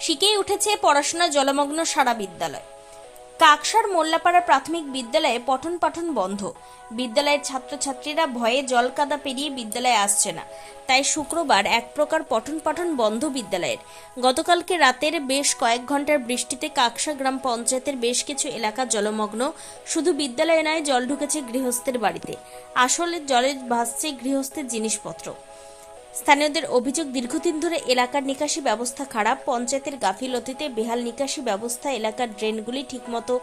শিখেই উঠেছে পড়াশোনা জলমগ্ন সারা বিদ্যালয়। কাকসার মোল্লাপাড়া প্রাথমিক বিদ্যালয়ে পঠন পাঠন বন্ধ। বিদ্যালয়ের ছাত্রছাত্রীরা ভয়ে জলকাদা পেরিয়ে বিদ্যালয়ে আসছে না। তাই শুক্রবার এক প্রকার পঠন পাঠন বন্ধ বিদ্যালয়ের। গতকালকে রাতের বেশ কয়েক ঘণ্টার বৃষ্টিতে কাকসা গ্রাম পঞ্চায়েতের বেশ কিছু এলাকা জলমগ্ন। শুধু বিদ্যালয়ে নয়, জল ঢুকেছে গৃহস্থের বাড়িতে। আসলে জলে ভাসছে গৃহস্থের জিনিসপত্র। স্থানীয়দের অভিযোগ, দীর্ঘদিন ধরে এলাকার নিকাশি ব্যবস্থা খারাপ। পঞ্চায়েতের গাফিলতিতে বেহাল নিকাশি ব্যবস্থা এলাকার ড্রেনগুলি ঠিকমতো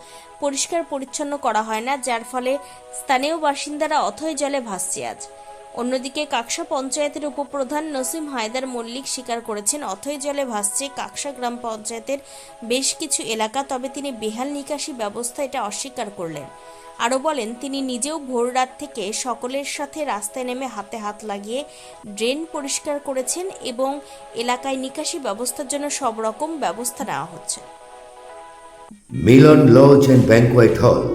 পরিষ্কার পরিচ্ছন্ন করা হয় না, যার ফলে স্থানীয় বাসিন্দারা অথই জলে ভাসছে আজ। অন্যদিকে কাকসা পঞ্চায়েতের উপপ্রধান নসিম হায়দার মল্লিক স্বীকার করেছেন, অথই জলে ভাসছে কাকসা গ্রাম পঞ্চায়েতের বেশ কিছু এলাকা, তবে তিনি বেহাল নিকাশি ব্যবস্থা এটা অস্বীকার করলেন। আরও বলেন, তিনি নিজেও ভোর রাত থেকে সকলের সাথে রাস্তায় নেমে হাতে হাত লাগিয়ে ড্রেন পরিষ্কার করেছেন এবং এলাকায় নিকাশি ব্যবস্থার জন্য সব রকম ব্যবস্থা নেওয়া হচ্ছে। মিলন লজ অ্যান্ড ব্যাংকোয়েট হল